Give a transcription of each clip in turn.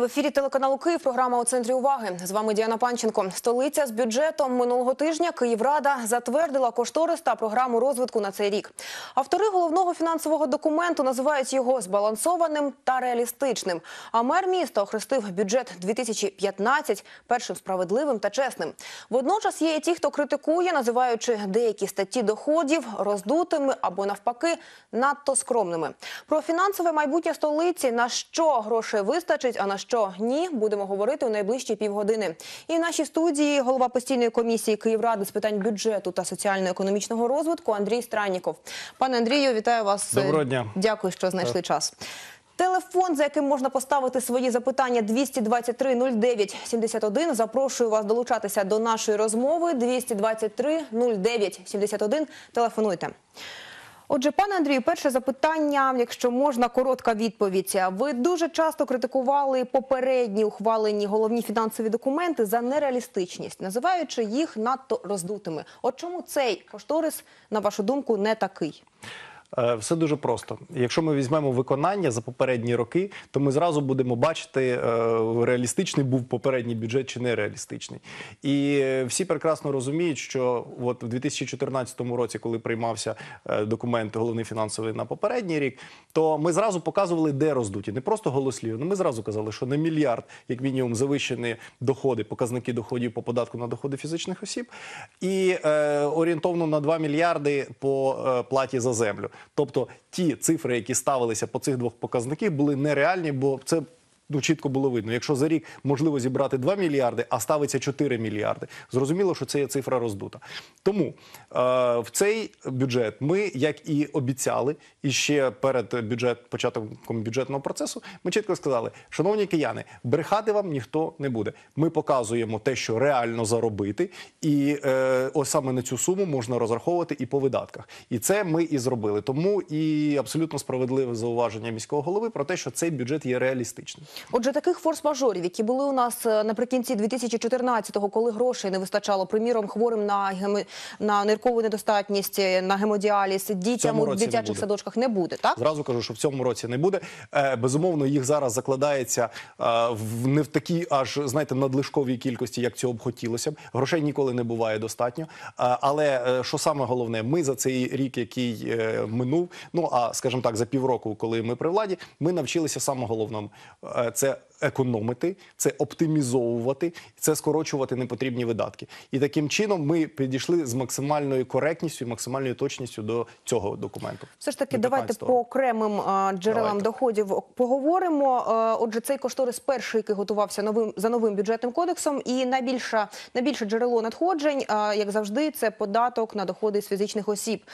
В ефірі телеканалу Київ. Програма у центрі уваги. З вами Діана Панченко. Столиця з бюджетом минулого тижня Київрада затвердила кошторис та програму розвитку на цей рік. Автори головного фінансового документу називають його збалансованим та реалістичним. А мер міста охрестив бюджет 2015 першим справедливим та чесним. Водночас є і ті, хто критикує, називаючи деякі статті доходів роздутими або навпаки надто скромними. Про фінансове майбутнє столиці на що грошей вистачить, а на що ні, будемо говорити у найближчі півгодини. І в нашій студії голова постійної комісії Київради з питань бюджету та соціально-економічного розвитку Андрій Странніков. Пане Андрію, вітаю вас. Доброго дня. Дякую, що знайшли час. Телефон, за яким можна поставити свої запитання 223 09 71. Запрошую вас долучатися до нашої розмови. 223 09 71. Телефонуйте. Отже, пане Андрію, перше запитання, якщо можна, коротка відповідь. Ви дуже часто критикували попередні ухвалені головні фінансові документи за нереалістичність, називаючи їх надто роздутими. От чому цей кошторис, на вашу думку, не такий? Е, Все дуже просто. Якщо ми візьмемо виконання за попередні роки, то ми зразу будемо бачити, е, реалістичний був попередній бюджет чи нереалістичний. І е, всі прекрасно розуміють, що от в 2014 році, коли приймався документ головний фінансовий на попередній рік, то ми зразу показували, де роздуті. Не просто голослівно. Ну, Ми зразу казали, що на мільярд, як мінімум, завищені доходи, показники доходів по податку на доходи фізичних осіб, і орієнтовно на 2 мільярди по платі за землю. Тобто ті цифри, які ставилися по цих двох показників, були нереальні, бо це. Ну, чітко було видно, якщо за рік можливо зібрати 2 мільярди, а ставиться 4 мільярди, зрозуміло, що це є цифра роздута. Тому е, в цей бюджет ми, як і обіцяли, і ще перед бюджет початком бюджетного процесу, ми чітко сказали: шановні кияни, брехати вам ніхто не буде. Ми показуємо те, що реально заробити, і е, ось саме на цю суму можна розраховувати і по видатках. І це ми і зробили. Тому і абсолютно справедливе зауваження міського голови про те, що цей бюджет є реалістичним. Отже, таких форс-мажорів, які були у нас е, наприкінці 2014-го, коли грошей не вистачало, приміром, хворим на гемо... на ниркову недостатність, е, на гемодіаліз, дітям у році не дитячих садочках не буде, так? Зразу кажу, що в цьому році не буде. Е, безумовно, їх зараз закладається е, в не в такій аж знаєте надлишковій кількості, як цього б хотілося б. Грошей ніколи не буває достатньо. Е, але е, що саме головне, ми за цей рік, який е, минув, ну а скажімо так, за півроку, коли ми при владі, ми навчилися саме головному. Е, це економити, це оптимізовувати, це скорочувати непотрібні видатки. І таким чином ми підійшли з максимальною коректністю і максимальною точністю до цього документу. Все ж таки, давайте по окремим а, джерелам Давайте. доходів поговоримо. Отже, цей кошторис перший, який готувався новим за новим бюджетним кодексом, і найбільше найбільше джерело надходжень, а, як завжди, це податок на доходи з фізичних осіб.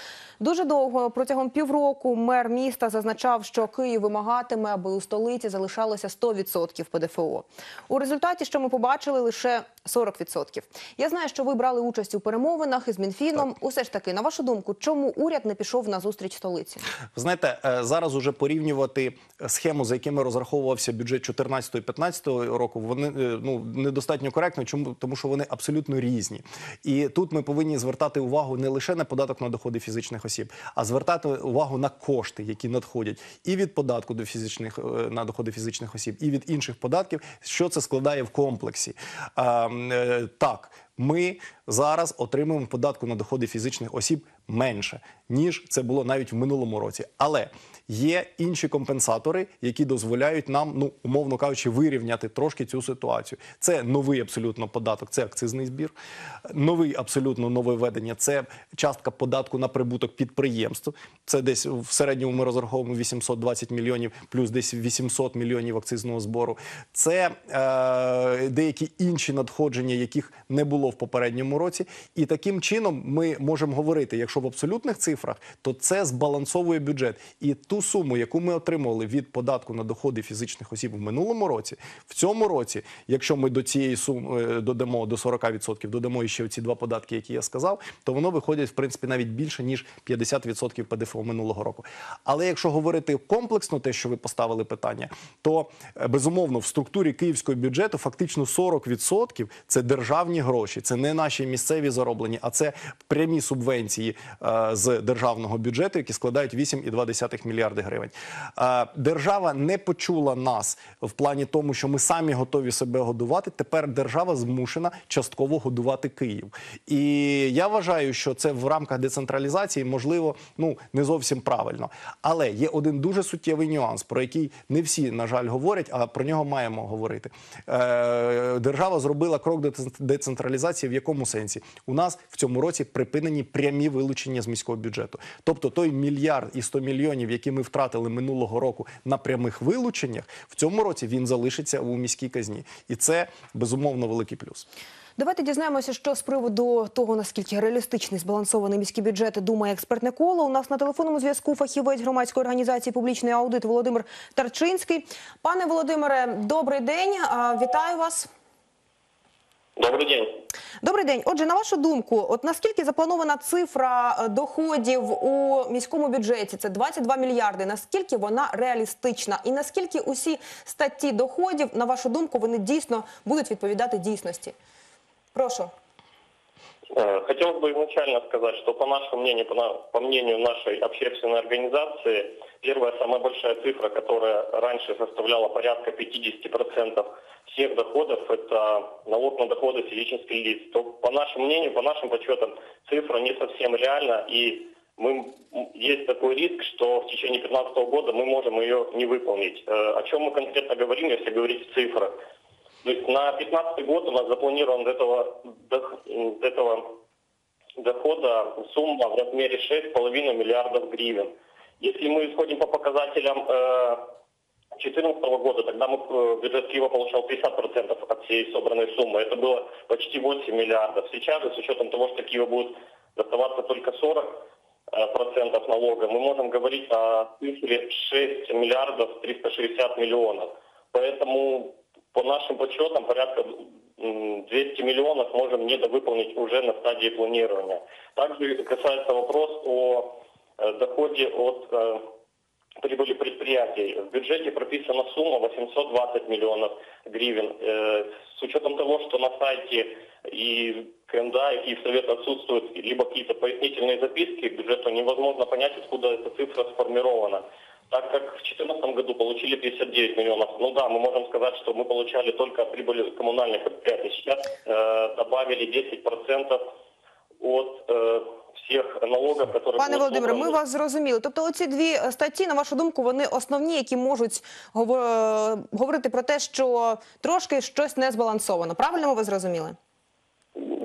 Дуже довго протягом півроку мер міста зазначав, що Київ вимагатиме, аби у столиці залишалося 100% ПДФО. У результаті, що ми побачили, лише 40%. Я знаю, що ви брали участь у перемовинах із Мінфіном. Усе ж таки, на вашу думку, чому уряд не пішов на зустріч столиці? Ви знаєте, е, зараз уже порівнювати схему, за якими розраховувався бюджет 14-15 року, вони е, ну недостатньо коректно. Чому тому, що вони абсолютно різні, і тут ми повинні звертати увагу не лише на податок на доходи фізичних осіб, а звертати увагу на кошти, які надходять і від податку до фізичних е, на доходи фізичних осіб, і від інших податків, що це складає в комплексі. А, е, так. Ми зараз отримуємо податку на доходи фізичних осіб менше, ніж це було навіть в минулому році. Але є інші компенсатори, які дозволяють нам, ну умовно кажучи, вирівняти трошки цю ситуацію. Це новий абсолютно податок, це акцизний збір. Новий абсолютно нове введення це частка податку на прибуток підприємств. Це десь в середньому ми розраховуємо 820 мільйонів, плюс десь 800 мільйонів акцизного збору. Це е, деякі інші надходження, яких не було в попередньому році. І таким чином ми можемо говорити, якщо в абсолютних цифрах, то це збалансовує бюджет. І ту суму, яку ми отримали від податку на доходи фізичних осіб в минулому році, в цьому році, якщо ми до цієї суми е, додамо до 40%, додамо ще ці два податки, які я сказав, то воно виходить в принципі навіть більше ніж 50% ПДФО минулого року. Але якщо говорити комплексно, те, що ви поставили питання, то е, безумовно в структурі київського бюджету фактично 40% це державні гроші, це не наші місцеві зароблені, а це прямі субвенції з державного бюджету, які складають 8,2 мільярди гривень. Е, Держава не почула нас в плані тому, що ми самі готові себе годувати. Тепер держава змушена частково годувати Київ. І я вважаю, що це в рамках децентралізації можливо ну не зовсім правильно. Але є один дуже суттєвий нюанс, про який не всі, на жаль, говорять, а про нього маємо говорити. Е, держава зробила крок до децентралізації. В якому сенсі? У нас в цьому році припинені прямі вилучення з міського бюджету. Тобто той мільярд і 100 мільйонів, які ми втратили минулого року на прямих вилученнях, в цьому році він залишиться у міській казні. І це безумовно великий плюс. Давайте дізнаємося, що з приводу того, наскільки реалістичний збалансований міський бюджет думає експертне коло. У нас на телефонному зв'язку фахівець громадської організації Публічний аудит Володимир Тарчинський. Пане Володимире, добрий день. Вітаю вас. Добрый день. Добрий день. Отже, на вашу думку, от наскільки запланована цифра е, доходів у міському бюджеті? Це 22 мільярди. Наскільки вона реалістична? І наскільки усі статті доходів, на вашу думку, вони дійсно будуть відповідати дійсності? Прошу. Э, Хотелось бы изначально сказать, что по нашему мнению, по мнению нашей общественной организации, первая самая большая цифра, которая раньше составляла порядка 50% всех доходов, это налог на доходы физических лиц. То, по нашему мнению, по нашим подсчетам, цифра не совсем реальна, и мы, есть такой риск, что в течение 2015 года мы можем ее не выполнить. Э, О чем мы конкретно говорим, если говорить в цифрах? То есть на 2015 год у нас запланирован до этого, до этого дохода сумма в размере 6,5 миллиардов гривен. Если мы исходим по показателям 2014 года, тогда мы, э, бюджет Киева получал 50% от всей собранной суммы. Это было почти 8 миллиардов. Сейчас с учетом того, что Киеву будет доставаться только 40 э, процентов налога, мы можем говорить о цифре 6 миллиардов 360 миллионов. Поэтому по нашим подсчетам порядка м, 200 миллионов можем недовыполнить уже на стадии планирования. Также касается вопрос о э, доходе от э, прибыли предприятий. В бюджете прописана сумма 820 миллионов гривен. Э, С учетом того, что на сайте и КМДА, и Киевсовет отсутствуют либо какие-то пояснительные записки бюджету, невозможно понять, откуда эта цифра сформирована. Так как в 2014 году получили 59 миллионов, ну да, мы можем сказать, что мы получали только от прибыли коммунальных предприятий. Сейчас э, добавили 10% от налогов, которые Пане Володимире, ми вас зрозуміли. Тобто, оці дві е, статті, на вашу думку, вони основні, які можуть е, говорити про те, що трошки щось не збалансовано. Правильно ви зрозуміли?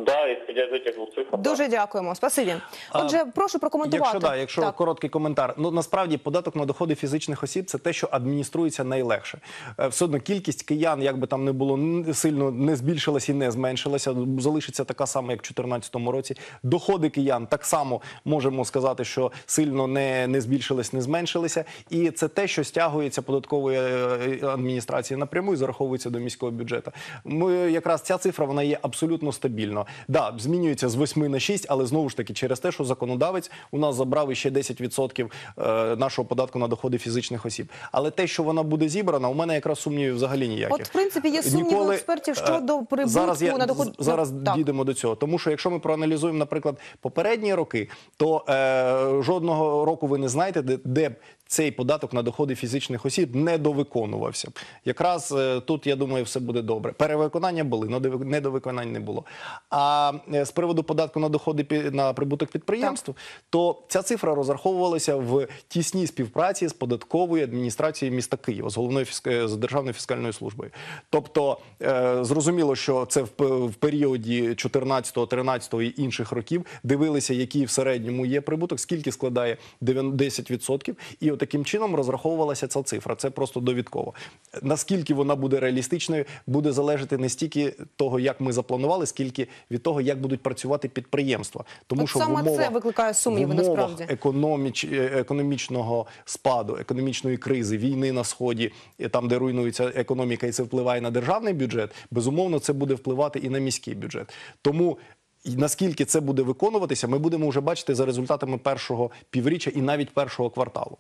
Да, исходя из этих двух цифр. Дуже дякуємо. Спасибі. Отже, прошу прокоментувати. Якщо да, якщо Так. короткий коментар, ну насправді податок на доходи фізичних осіб це те, що адмініструється найлегше. Е, Все одно кількість киян, як би там не було сильно не збільшилася і не зменшилася, залишиться така сама, як в 2014 році. Доходи киян так само можемо сказати, що сильно не, не збільшились, не зменшилися. І це те, що стягується податкової е, адміністрації напряму і зараховується до міського бюджету. Ми якраз ця цифра вона є абсолютно стабільно. Да, змінюється з 8 на 6, але знову ж таки через те, що законодавець у нас забрав іще 10% е, нашого податку на доходи фізичних осіб. Але те, що вона буде зібрана, у мене якраз сумнівів взагалі ніяких. От, в принципі, є сумніви у експертів е, щодо прибутку зараз я, на доход- Зараз Так. дійдемо до цього. Тому що якщо ми проаналізуємо, наприклад, попередні роки, то е, жодного року ви не знаєте, де, де цей податок на доходи фізичних осіб не довиконувався. Якраз е, тут, я думаю, все буде добре. Перевиконання були, але недовиконань не було. А е, з приводу податку на доходи на прибуток підприємств, то ця цифра розраховувалася в тісній співпраці з податковою адміністрацією міста Києва, з головною фіск- з державною фіскальною службою. Тобто е, зрозуміло, що це в, періоді 14, 13 і інших років дивилися, який в середньому є прибуток, скільки складає 9 10%, і от таким чином розраховувалася ця цифра. Це просто довідково. Наскільки вона буде реалістичною, буде залежати не стільки того, як ми запланували, скільки від того, як будуть працювати підприємства. Тому От що саме в умовах, це викликає сумніви, насправді. економіч, е, економічного спаду, економічної кризи, війни на сході, там, де руйнується економіка, і це впливає на державний бюджет. Безумовно, це буде впливати і на міський бюджет. Тому. І наскільки це буде виконуватися, ми будемо вже бачити за результатами першого півріччя і навіть першого кварталу.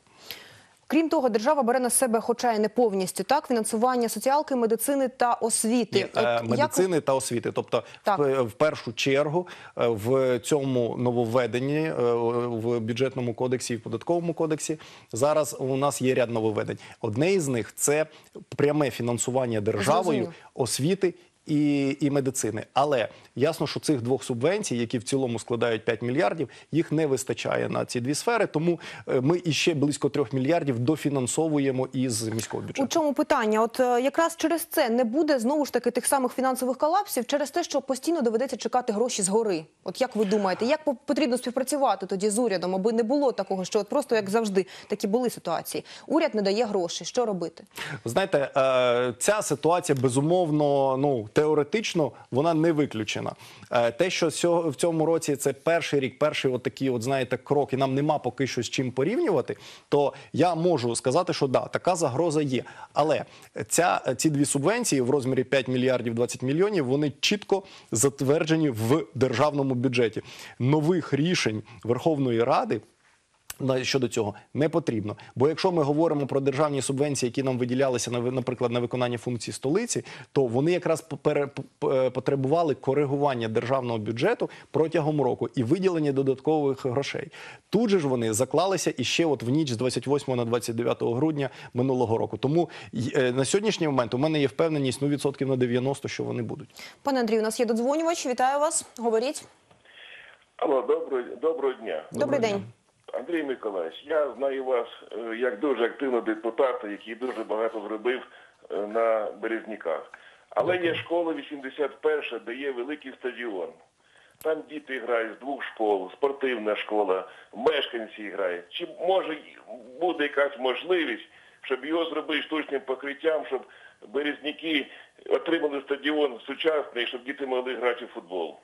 Крім того, держава бере на себе, хоча й не повністю, так фінансування соціалки, медицини та освіти. Ні, От е, як- медицини та освіти. Тобто, Так. в, в першу чергу е, в цьому нововведенні е, в бюджетному кодексі і в податковому кодексі зараз у нас є ряд нововведень. Одне із них це пряме фінансування державою Зрозуміло. освіти. І, і медицини, але ясно, що цих двох субвенцій, які в цілому складають 5 мільярдів, їх не вистачає на ці дві сфери. Тому е, ми іще близько 3 мільярдів дофінансовуємо із міського бюджету. У чому питання? От е, якраз через це не буде знову ж таки тих самих фінансових колапсів, через те, що постійно доведеться чекати гроші згори. От як ви думаєте, як по- потрібно співпрацювати тоді з урядом, аби не було такого, що от просто як завжди такі були ситуації. Уряд не дає гроші. Що робити? Знаєте, е, ця ситуація безумовно, ну теоретично вона не виключена. Е, Те, що в цьому році це перший рік, перший от от знаєте, крок, і нам нема поки що з чим порівнювати, то я можу сказати, що да, така загроза є. Але ця ці дві субвенції в розмірі 5 мільярдів 20 мільйонів, вони чітко затверджені в державному бюджеті. Нових рішень Верховної Ради щодо цього не потрібно. Бо якщо ми говоримо про державні субвенції, які нам виділялися на наприклад на виконання функцій столиці, то вони якраз попере- потребували коригування державного бюджету протягом року і виділення додаткових грошей. Тут же ж вони заклалися і ще от в ніч з 28 на 29 грудня минулого року. Тому е, на сьогоднішній момент у мене є впевненість ну відсотків на 90, що вони будуть. Пане Андрію, у нас є додзвонювач. Вітаю вас. Говоріть. Алло, доброго, доброго дня. Добрий день. Андрій Миколаївич, я знаю вас е, як дуже активного депутата, який дуже багато зробив е, на Березніках. Але є школа 81, де є великий стадіон. Там діти грають з двох школ, спортивна школа, мешканці грають. Чи може буде якась можливість, щоб його зробити штучним покриттям, щоб березняки отримали стадіон сучасний, щоб діти могли грати в футбол?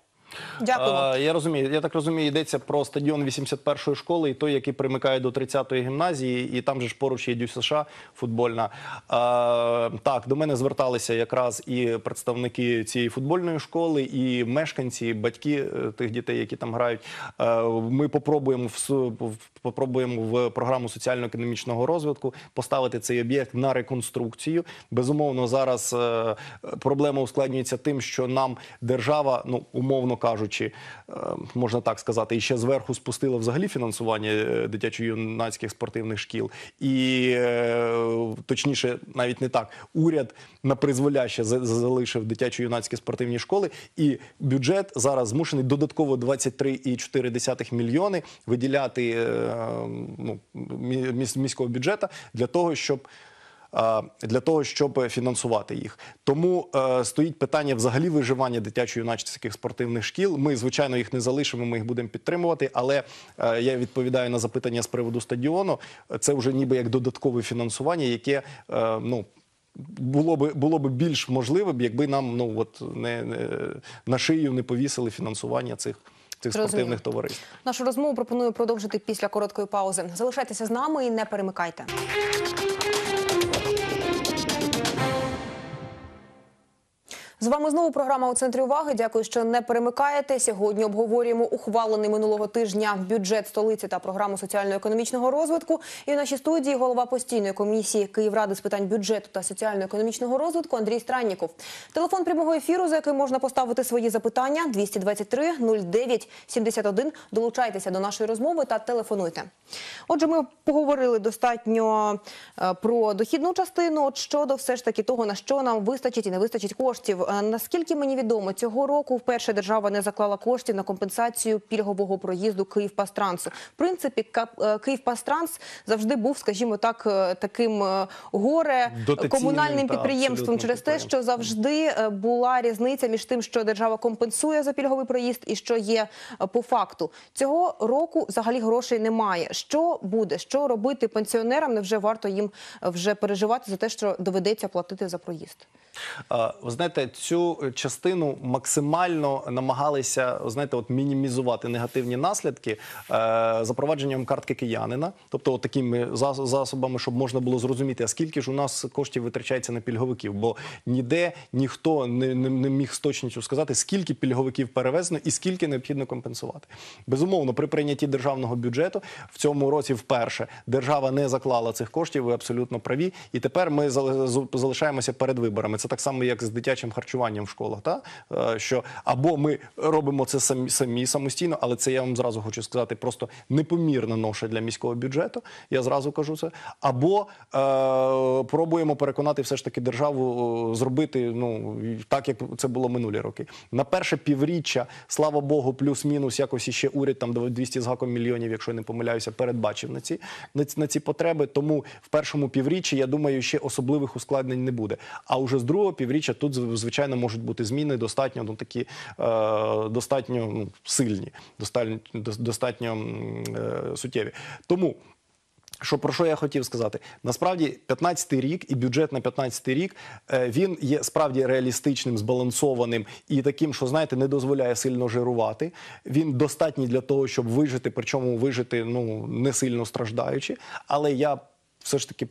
Дякуємо. А, я розумію. Я так розумію, йдеться про стадіон 81-ї школи, і той, який примикає до 30-ї гімназії, і там же ж поруч є Дю США футбольна. А, так, до мене зверталися якраз і представники цієї футбольної школи, і мешканці, і батьки е, тих дітей, які там грають. Е, Ми попробуємо в попробуємо в програму соціально-економічного розвитку поставити цей об'єкт на реконструкцію. Безумовно, зараз е, проблема ускладнюється тим, що нам держава, ну умовно кажучи, е, можна так сказати, і ще зверху спустила взагалі фінансування е, дитячо-юнацьких спортивних шкіл, і е, точніше, навіть не так. Уряд на призволяще за- залишив дитячо-юнацькі спортивні школи, і бюджет зараз змушений додатково 23,4 мільйони виділяти ну, мі- міс- міського бюджету для того, щоб для того, щоб фінансувати їх. Тому е, стоїть питання взагалі виживання дитячо-юнацьких спортивних шкіл. Ми, звичайно, їх не залишимо, ми їх будемо підтримувати. Але е, я відповідаю на запитання з приводу стадіону. Це вже ніби як додаткове фінансування, яке е, ну. Було би було би більш можливим, якби нам ну от не, не на шию не повісили фінансування цих цих Зрозуміло. спортивних товариств. Нашу розмову пропоную продовжити після короткої паузи. Залишайтеся з нами і не перемикайте. З вами знову програма у центрі уваги. Дякую, що не перемикаєте. Сьогодні обговорюємо ухвалений минулого тижня бюджет столиці та програму соціально-економічного розвитку. І в нашій студії голова постійної комісії Київради з питань бюджету та соціально-економічного розвитку Андрій Странніков. Телефон прямого ефіру, за який можна поставити свої запитання 223 09 71. Долучайтеся до нашої розмови та телефонуйте. Отже, ми поговорили достатньо е, про дохідну частину. Щодо все ж таки того, на що нам вистачить і не вистачить коштів. Наскільки мені відомо, цього року вперше держава не заклала коштів на компенсацію пільгового проїзду Київпастрансу. В принципі, е, Київпастранс завжди був, скажімо так, е, таким е, горе комунальним підприємством через те, що завжди була різниця між тим, що держава компенсує за пільговий проїзд, і що є по факту. Цього року взагалі грошей немає. Що буде? Що робити пенсіонерам? Невже варто їм вже переживати за те, що доведеться платити за проїзд? А, Ви знаєте, цю частину максимально намагалися знаєте, от мінімізувати негативні наслідки е, запровадженням картки киянина, тобто от такими зас- засобами, щоб можна було зрозуміти, а скільки ж у нас коштів витрачається на пільговиків, бо ніде ніхто не, не, не міг з точністю сказати, скільки пільговиків перевезено і скільки необхідно компенсувати. Безумовно, при прийнятті державного бюджету в цьому році вперше держава не заклала цих коштів. Ви абсолютно праві. І тепер ми зали- залишаємося перед виборами. Це так само, як з дитячим харчуванням в школах. Та? Е, Що або ми робимо це самі, самі самостійно, але це я вам зразу хочу сказати, просто непомірна ноша для міського бюджету. Я зразу кажу це. Або е, пробуємо переконати все ж таки державу е, зробити ну так, як це було минулі роки. На перше півріччя, слава Богу, плюс-мінус якось іще уряд там 200 з гаком мільйонів, якщо я не помиляюся, передбачив на ці на, на ці потреби. Тому в першому півріччі, я думаю, ще особливих ускладнень не буде. А уже з другого півріччя тут зв- звичайно можуть бути зміни достатньо ну такі е, достатньо ну, сильні, достатньо, достатньо е, суттєві. Тому. Що про що я хотів сказати? Насправді, 15-й рік і бюджет на 15-й рік е, він є справді реалістичним, збалансованим і таким, що знаєте, не дозволяє сильно жирувати. Він достатній для того, щоб вижити, причому вижити ну не сильно страждаючи. Але я все ж таки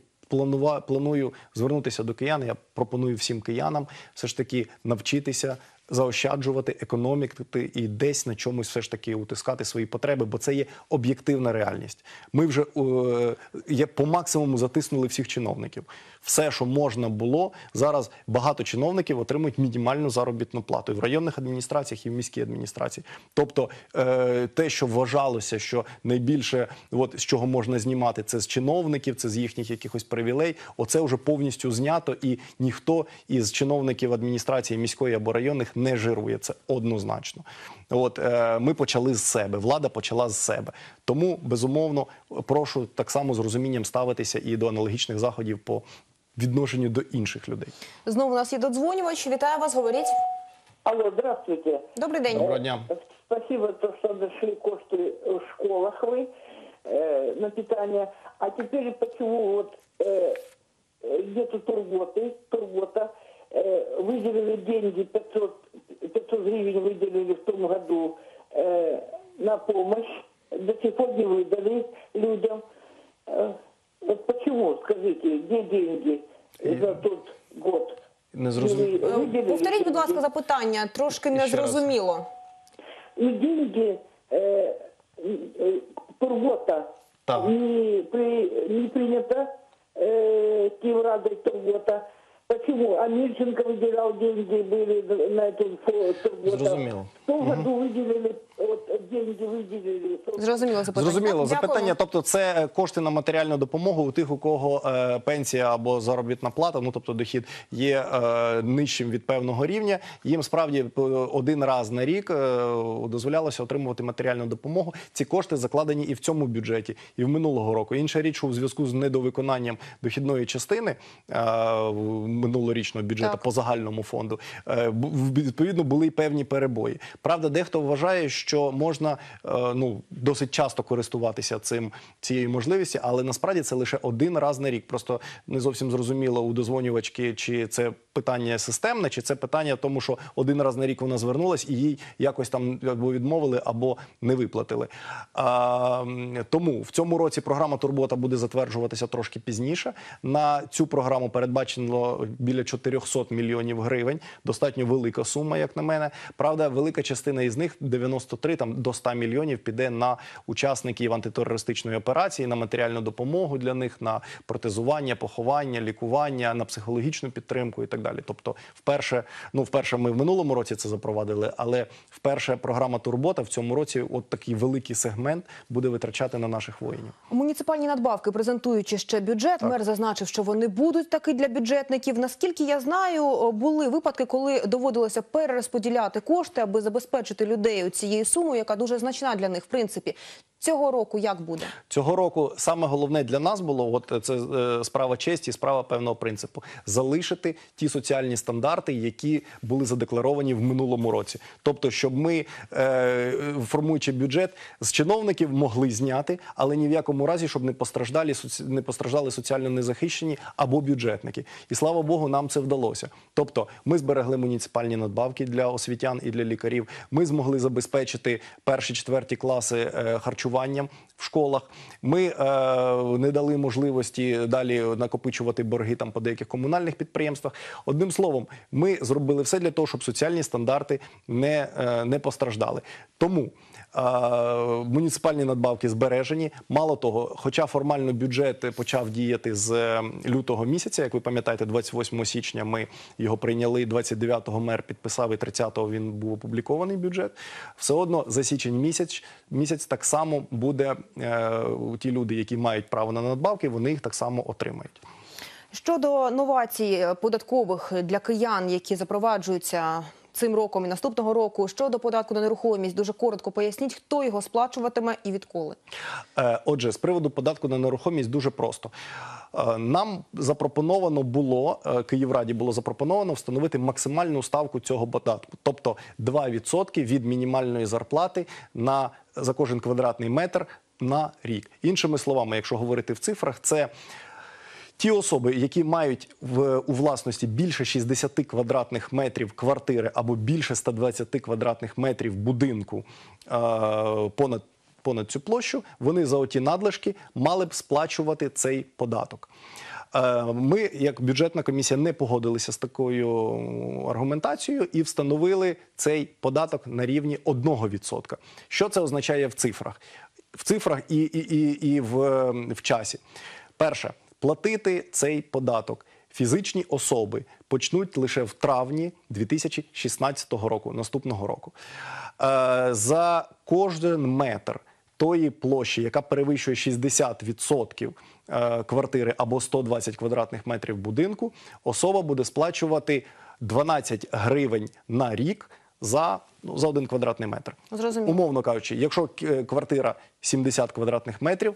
планую звернутися до киян. Я пропоную всім киянам все ж таки навчитися заощаджувати, економити і десь на чомусь все ж таки утискати свої потреби, бо це є об'єктивна реальність. Ми вже е, по максимуму затиснули всіх чиновників. Все, що можна було, зараз багато чиновників отримують мінімальну заробітну плату і в районних адміністраціях, і в міській адміністрації. Тобто, е, те, що вважалося, що найбільше, от з чого можна знімати, це з чиновників, це з їхніх якихось привілей. Оце вже повністю знято, і ніхто із чиновників адміністрації міської або районних не жирує. Це однозначно. От е, ми почали з себе, влада почала з себе. Тому безумовно прошу так само з розумінням ставитися і до аналогічних заходів по відношенню до інших людей. Знову у нас є додзвонювач. Вітаю вас, говоріть. Алло, здравствуйте. Добрий день. Доброго дня. Спасибо, то, что дошли кошты в школах вы э, на питание. А теперь почему вот э, э, где-то Турботы, Турбота, э, выделили деньги, 500, 500 гривен выделили в том году э, на помощь, до сих пор не выдали людям. Э, вот почему, скажите, где деньги за тот год? Не зрозумів. Вы выделили Повторіть, будь ласка, деньги? запитання. Трошки Ще раз. незрозуміло. и деньги э, э, Турбота Так. не, при, не принято э, Киеврадой Турбота. Почему? А Мильченко выделял деньги, были на эту фо- Турбота. Зрозуміло. В том году выделили, деньги выделили. Зрозуміло запитання. Зрозуміло Дякуємо. запитання. Тобто, це кошти на матеріальну допомогу у тих, у кого е, пенсія або заробітна плата, ну тобто дохід є е, нижчим від певного рівня. Їм справді е, один раз на рік е, дозволялося отримувати матеріальну допомогу. Ці кошти закладені і в цьому бюджеті, і в минулого року. Інша річ, що у зв'язку з недовиконанням дохідної частини е, минулорічного бюджету Так. по загальному фонду е, відповідно були й певні перебої. Правда, дехто вважає, що можна е, ну досить часто користуватися цим цією можливістю, але насправді це лише один раз на рік. Просто не зовсім зрозуміло у дозвонювачки, чи це питання системне, чи це питання тому, що один раз на рік вона звернулась і їй якось там або відмовили, або не виплатили. А, тому в цьому році програма Турбота буде затверджуватися трошки пізніше. На цю програму передбачено біля 400 мільйонів гривень. Достатньо велика сума, як на мене. Правда, велика частина із них 93 там до 100 мільйонів піде на учасників антитерористичної операції, на матеріальну допомогу для них, на протезування, поховання, лікування, на психологічну підтримку і так далі. Тобто, вперше, ну вперше ми в минулому році це запровадили, але вперше програма Турбота в цьому році, от такий великий сегмент буде витрачати на наших воїнів. Муніципальні надбавки, презентуючи ще бюджет, мер зазначив, що вони будуть таки для бюджетників. Наскільки я знаю, були випадки, коли доводилося перерозподіляти кошти, аби забезпечити людей цією сумою, яка дуже значна для них, в принципі. Цього року як буде? Цього року саме головне для нас було от це е, справа честі, справа певного принципу залишити ті соціальні стандарти, які були задекларовані в минулому році. Тобто, щоб ми, е, формуючи бюджет, з чиновників могли зняти, але ні в якому разі, щоб не постраждали не постраждали соціально незахищені або бюджетники. І слава Богу, нам це вдалося. Тобто, ми зберегли муніципальні надбавки для освітян і для лікарів. Ми змогли забезпечити перші четверті класи е, харчуванням в школах. Ми е, не дали можливості далі накопичувати борги там по деяких комунальних підприємствах. Одним словом, ми зробили все для того, щоб соціальні стандарти не, е, не постраждали. Тому е, муніципальні надбавки збережені. Мало того, хоча формально бюджет почав діяти з е, лютого місяця, як ви пам'ятаєте, 28 січня ми його прийняли, 29-го мер підписав і 30-го він був опублікований бюджет. Все одно за січень місяць місяць так само буде е, ті люди, які мають право на надбавки, вони їх так само отримають. Щодо новацій е, податкових для киян, які запроваджуються цим роком і наступного року, щодо податку на нерухомість, дуже коротко поясніть, хто його сплачуватиме і відколи. Е, Отже, з приводу податку на нерухомість дуже просто. Нам запропоновано було Київраді було запропоновано встановити максимальну ставку цього податку, тобто 2% від мінімальної зарплати на за кожен квадратний метр на рік. Іншими словами, якщо говорити в цифрах, це Ті особи, які мають в у власності більше 60 квадратних метрів квартири або більше 120 квадратних метрів будинку е, понад, понад цю площу, вони за оті надлишки мали б сплачувати цей податок. Е, Ми, як бюджетна комісія, не погодилися з такою аргументацією і встановили цей податок на рівні 1%. Що це означає в цифрах? В цифрах і, і, і, і в, в часі. Перше, платити цей податок фізичні особи почнуть лише в травні 2016 року, наступного року. Е, за кожен метр тої площі, яка перевищує 60% е, квартири або 120 квадратних метрів будинку, особа буде сплачувати 12 гривень на рік за, ну, за один квадратний метр. Зрозуміло. Умовно кажучи, якщо е, квартира 70 квадратних метрів,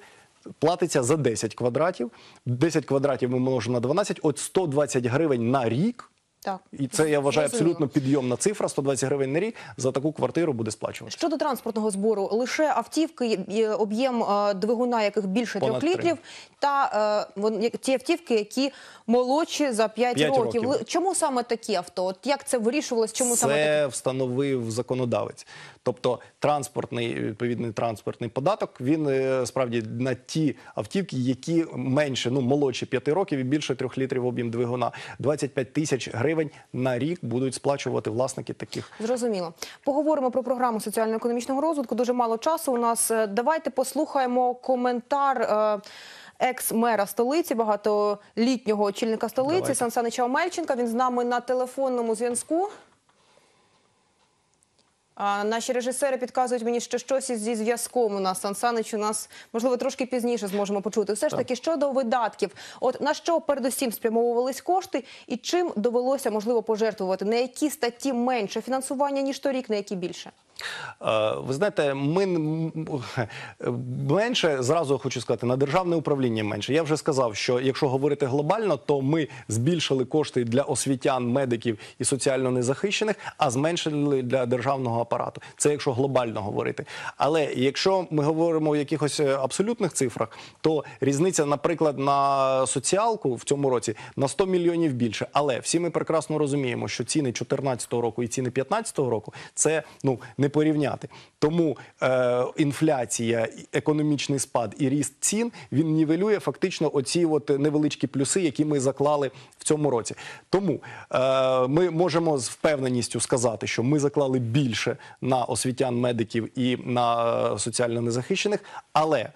платиться за 10 квадратів. 10 квадратів ми множимо на 12, от 120 гривень на рік. Так І це я вважаю абсолютно підйомна цифра. 120 гривень на рік за таку квартиру буде сплачувати. Щодо транспортного збору, лише автівки, об'єм е, двигуна, яких більше Понад трьох літрів, та е, ті автівки, які молодші за 5, П'ять років. років. Чому саме такі авто? От як це вирішувалось? Чому саме такі? Встановив законодавець. Тобто транспортний відповідний транспортний податок він е, справді на ті автівки, які менше, ну молодші 5 років і більше 3 літрів об'єм двигуна, 25 тисяч гривень на рік будуть сплачувати власники таких. Зрозуміло. Поговоримо про програму соціально-економічного розвитку. Дуже мало часу у нас. Е, Давайте послухаємо коментар. е, Екс-мера столиці, багатолітнього очільника столиці Давайте. Сан Санича Омельченка. Він з нами на телефонному зв'язку. А наші режисери підказують мені, що щось зі зв'язком у нас. Сан Санич у нас, можливо, трошки пізніше зможемо почути. Все ж таки, щодо видатків, от на що передусім спрямовувались кошти і чим довелося, можливо, пожертвувати? На які статті менше фінансування, ніж торік, на які більше? Е, Ви знаєте, ми менше зразу хочу сказати на державне управління менше. Я вже сказав, що якщо говорити глобально, то ми збільшили кошти для освітян, медиків і соціально незахищених, а зменшили для державного апарату. Це якщо глобально говорити. Але якщо ми говоримо в якихось е, абсолютних цифрах, то різниця, наприклад, на соціалку в цьому році на 100 мільйонів більше. Але всі ми прекрасно розуміємо, що ціни 2014 року і ціни 2015 року це ну не порівняти. Тому е, інфляція, економічний спад і ріст цін він нівелює фактично оці от невеличкі плюси, які ми заклали в цьому році. Тому е, ми можемо з впевненістю сказати, що ми заклали більше на освітян, медиків і на е, соціально незахищених, але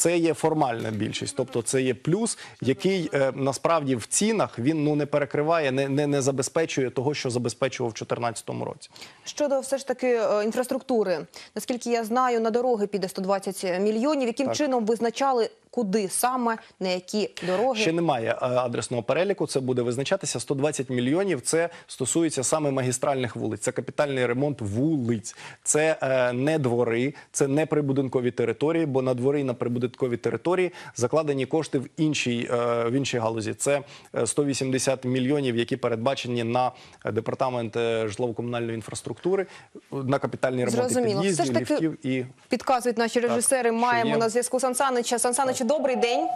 це є формальна більшість, тобто це є плюс, який е, насправді в цінах він ну не перекриває, не, не, не забезпечує того, що забезпечував в 2014 році. Щодо все ж таки е, інфраструктури, наскільки я знаю, на дороги піде 120 мільйонів. Яким Так. чином визначали куди саме, на які дороги. Ще немає е, адресного переліку. Це буде визначатися 120 мільйонів. Це стосується саме магістральних вулиць. Це капітальний ремонт вулиць. Це е, не двори, це не прибудинкові території, бо на двори і на прибудинкові території закладені кошти в іншій е, в іншій галузі. Це е, 180 мільйонів, які передбачені на е, департамент е, житлово-комунальної інфраструктури, на капітальні ремонти Зрозуміло. Під'їздів, ліфтів і підказують наші режисери. що Маємо на зв'язку Сан Санича. Сан Саничу, добрий день.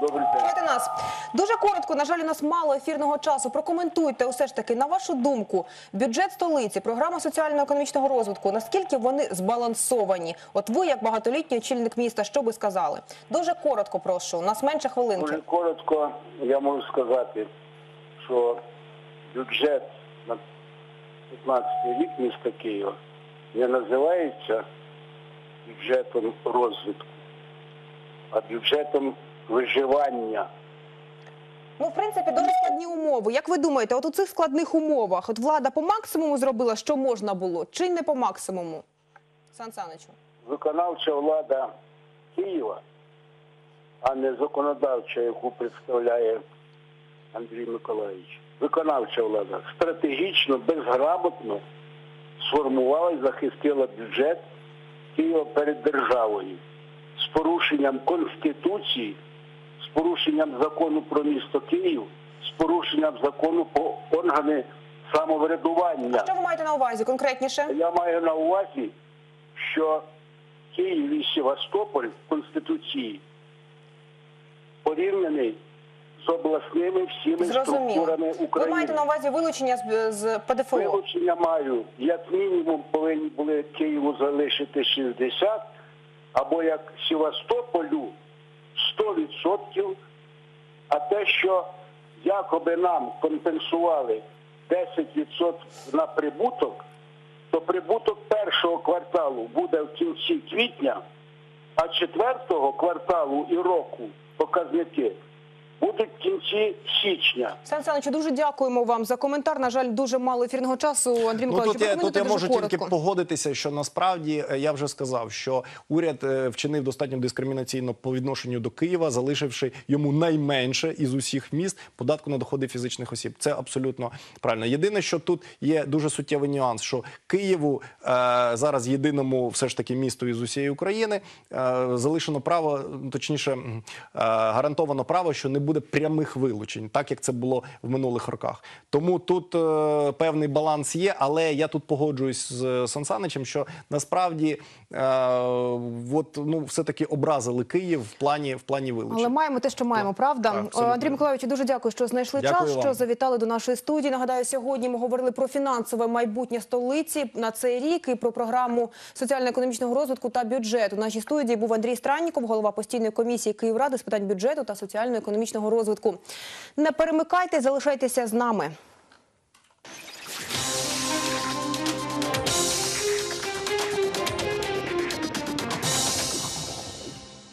Добрий день. Чуєте нас дуже коротко. На жаль, у нас мало ефірного часу. Прокоментуйте усе ж таки на вашу думку. Бюджет столиці, програма соціально-економічного розвитку. Наскільки вони збалансовані? От ви, як багатолітній очільник міста, що би сказали? Дуже коротко, прошу. У нас менше хвилинки. Дуже коротко я можу сказати, що бюджет на 15 рік міста Києва не називається бюджетом розвитку, а бюджетом виживання. Ну, в принципі, дуже складні умови. Як ви думаєте, от у цих складних умовах, от влада по максимуму зробила, що можна було, чи не по максимуму? Сан Саничу. Виконавча влада Києва, а не законодавча, яку представляє Андрій Миколаївич. Виконавча влада стратегічно, безграмотно сформувала і захистила бюджет Києва перед державою з порушенням Конституції, з порушенням закону про місто Київ, з порушенням закону про органи самоврядування. Що ви маєте на увазі конкретніше? Я маю на увазі, що Київ і Севастополь в Конституції порівняний з обласними всіми Зрозуміло. структурами Ви маєте на увазі вилучення з, з ПДФО? Вилучення маю. Як мінімум повинні були Києву залишити 60, або як Севастополю 100%. А те, що якоби нам компенсували 10% на прибуток, то прибуток першого кварталу буде в кінці квітня, а четвертого кварталу і року показники будуть в кінці січня. Сан Саничу, дуже дякуємо вам за коментар. На жаль, дуже мало ефірного часу. Андрій Ну, тут я, тут я можу коротко. тільки погодитися, що насправді е, я вже сказав, що уряд е, вчинив достатньо дискримінаційно по відношенню до Києва, залишивши йому найменше із усіх міст податку на доходи фізичних осіб. Це абсолютно правильно. Єдине, що тут є дуже суттєвий нюанс, що Києву е, зараз єдиному, все ж таки, місту із усієї України е, залишено право, точніше, е, гарантовано право, що не буде прямих вилучень, так як це було в минулих роках. Тому тут е, певний баланс є, але я тут погоджуюсь з Сан Саничем, що насправді е, от, ну, все-таки образили Київ в плані, в плані вилучень. Але маємо те, що маємо, правда? так, абсолютно. Андрій Миколаївич, дуже дякую, що знайшли Дякую час, вам. що завітали до нашої студії. Нагадаю, сьогодні ми говорили про фінансове майбутнє столиці на цей рік і про програму соціально-економічного розвитку та бюджету. В нашій студії був Андрій Странніков, голова постійної комісії Київради з питань бюджету та соціально-економічного розвитку. Не перемикайте, залишайтеся з нами.